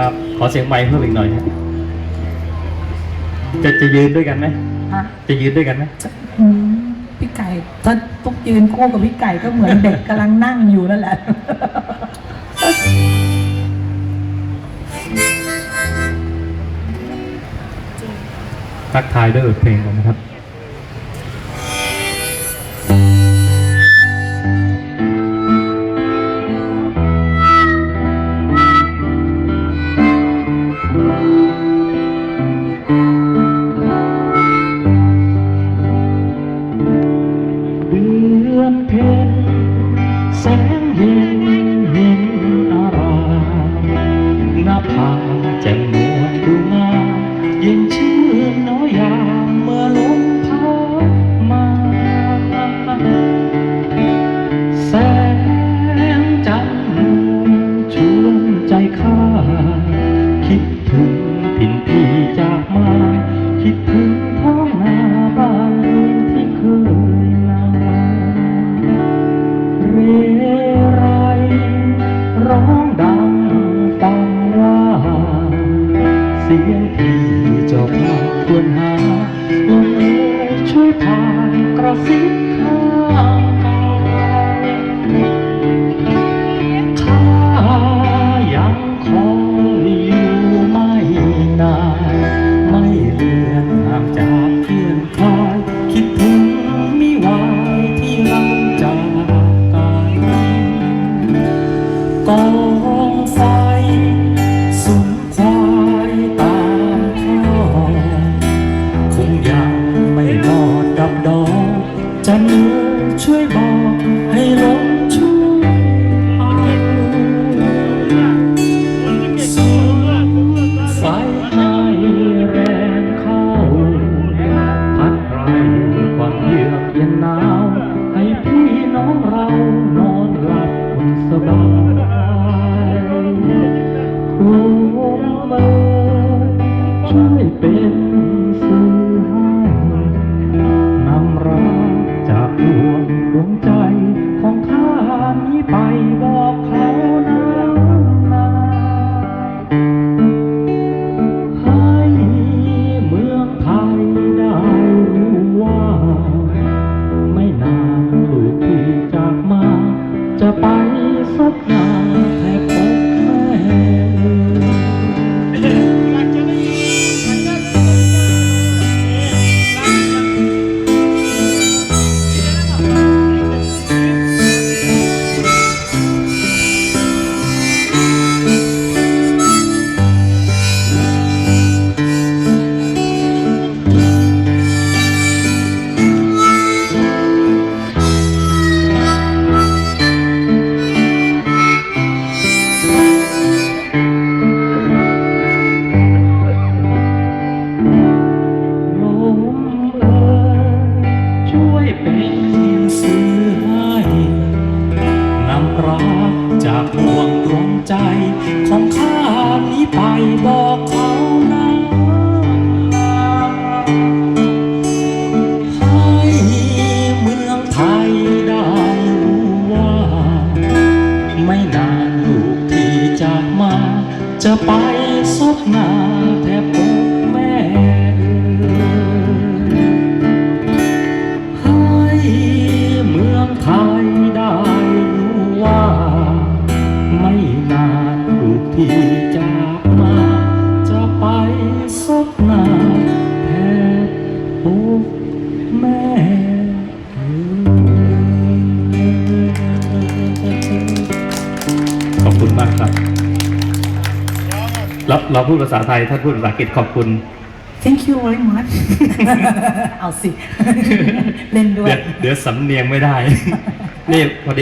ครับ ขอเสียงไมค์เพิ่มอีกหน่อยนะจะจะยืนด้วยกันไหมฮะจะยืนด้วยกันไหมอืมพี่ไก่ถ้าตุ๊กยืนคู่กับพี่ไก่ก็เหมือนเด็กกำลังนั่งอยู่นั่นแหละ ทักทายด้วยบทเพลงกันนะครับ เพ็ญแสงเย็นเย็นอารามหน้าผา ควรหาลมเอยช่วยผ่านกระซิบ ยเป็นสื่อให้นำรักจากดวงดวงใจของข้านี้ไปบอก นำรักจากดวงดวงใจ ของข้านี้ไปบอกเขานะให้เมืองไทยได้รู้ว่า ไม่นานลูกที่จากมา จะไปซบหน้าแทบ มากครับ เราเราพูดภาษาไทยท่านพูดภาษาอังกฤษขอบคุณ thank you very much เอาสิ เล่นด้วเดี๋ยยวเดี๋ยวสำเนียงไม่ได้ นี่พอดี